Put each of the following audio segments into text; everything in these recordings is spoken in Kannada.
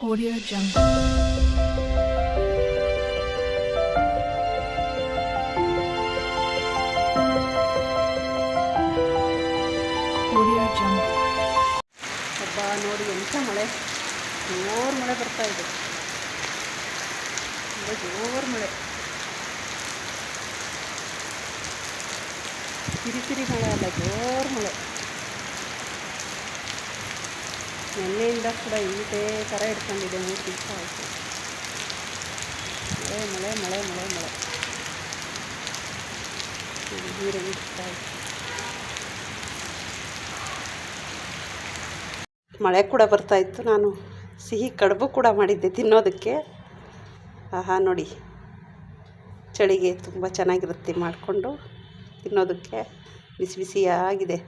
Audio Jungle. Audio Jungle. ಹಬ್ಬ ನೋಡಿ ಎಂಥ ಮಳೆ ಜೋರು ಮಳೆ ಬರ್ತಾ ಇದೆ ತುಂಬ ಜೋರು ಮಳೆ ಕಿರಿಕಿರಿ ಮಳೆ ಅಲ್ಲ ಜೋರು ಮಳೆ ನಿನ್ನೆಯಿಂದ ಕೂಡ ಇದೇ ಥರ ಇಟ್ಕೊಂಡಿದೆ ಮೂರು ದಿವಸ ಆಯಿತು. ಮಳೆ ಮಳೆ ಮಳೆ ಮಳೆ ಮಳೆ. ನೋಡಿ, ನೀರು ಇಡ್ತಾ ಇದೆ ಮಳೆ ಕೂಡ ಬರ್ತಾ ಇತ್ತು. ನಾನು ಸಿಹಿ ಕಡುಬು ಕೂಡ ಮಾಡಿದ್ದೆ ತಿನ್ನೋದಕ್ಕೆ. ಆಹಾ ನೋಡಿ. ಚಳಿಗೆ ತುಂಬ ಚೆನ್ನಾಗಿರುತ್ತೆ ಮಾಡಿಕೊಂಡು ತಿನ್ನೋದಕ್ಕೆ. ಬಿಸಿ ಬಿಸಿಯಾಗಿದೆ.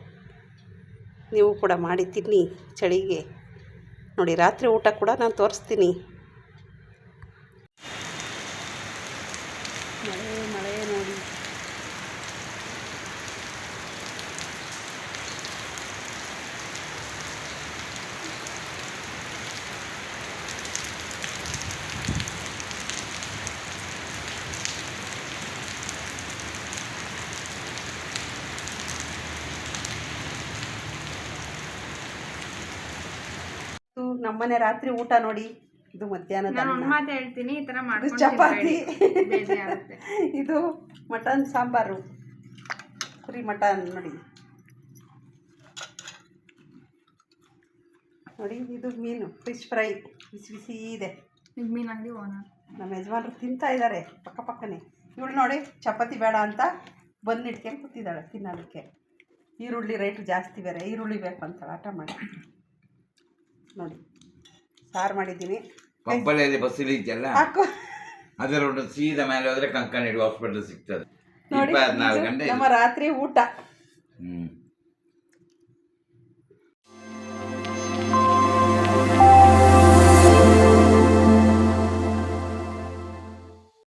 ನೀವು ಕೂಡ ಮಾಡಿ ತಿನ್ನಿ ಚಳಿಗೆ. ನೋಡಿ ರಾತ್ರಿ ಊಟ ಕೂಡ ನಾನು ತೋರಿಸ್ತೀನಿ. ಮಳೆ ಮಳೆ ನೋಡಿ ಇದು ನಮ್ಮನೆ ರಾತ್ರಿ ಊಟ ನೋಡಿ. ಇದು ಮಧ್ಯಾಹ್ನ. ಮಾತು ಹೇಳ್ತೀನಿ ಈ ತರ ಮಾಡಿ ಚಪಾತಿ. ಇದು ಮಟನ್ ಸಾಂಬಾರು. ಕುರಿ ಮಟನ್ ನೋಡಿ. ನೋಡಿ ಇದು ಮೀನು ಫಿಶ್ ಫ್ರೈ ಬಿಸಿ ಬಿಸಿ ಇದೆ. ಮೀನ್ ಅಂಗಡಿ ಓನರ್ ನಮ್ಮ ಯಜಮಾನರು ತಿಂತಾ ಇದ್ದಾರೆ ಪಕ್ಕ ಪಕ್ಕನೆ. ಇವಳು ನೋಡಿ ಚಪಾತಿ ಬೇಡ ಅಂತ ಬಂದಿಟ್ಕೊಂಡು ಕೂತಿದ್ದಾಳೆ ತಿನ್ನೋದಕ್ಕೆ. ಈರುಳ್ಳಿ ರೇಟ್ ಜಾಸ್ತಿ ಬೇರೆ ಈರುಳ್ಳಿ ಬೇಕು ಅಂತ ಆಟ ಮಾಡಿ. ನೋಡಿ. ಸಾರು ಮಾಡಿದ್ದೀನಿ. ಕೊಪ್ಪಳಲ್ಲಿ ಬಸ್ ಇಳಿದೆಯಲ್ಲ ಹಾಕು. ಅದರ ಒಂದು ಸೀದಾ ಮೇಲೆ ಹೋದ್ರೆ ಕಂಕನಾಡಿ ಹಾಸ್ಪಿಟಲ್ ಸಿಗ್ತದೆ. ನೋಡಿ ಗಂಟೆ ನಮ್ಮ ರಾತ್ರಿ ಊಟ. ಹ್ಞೂ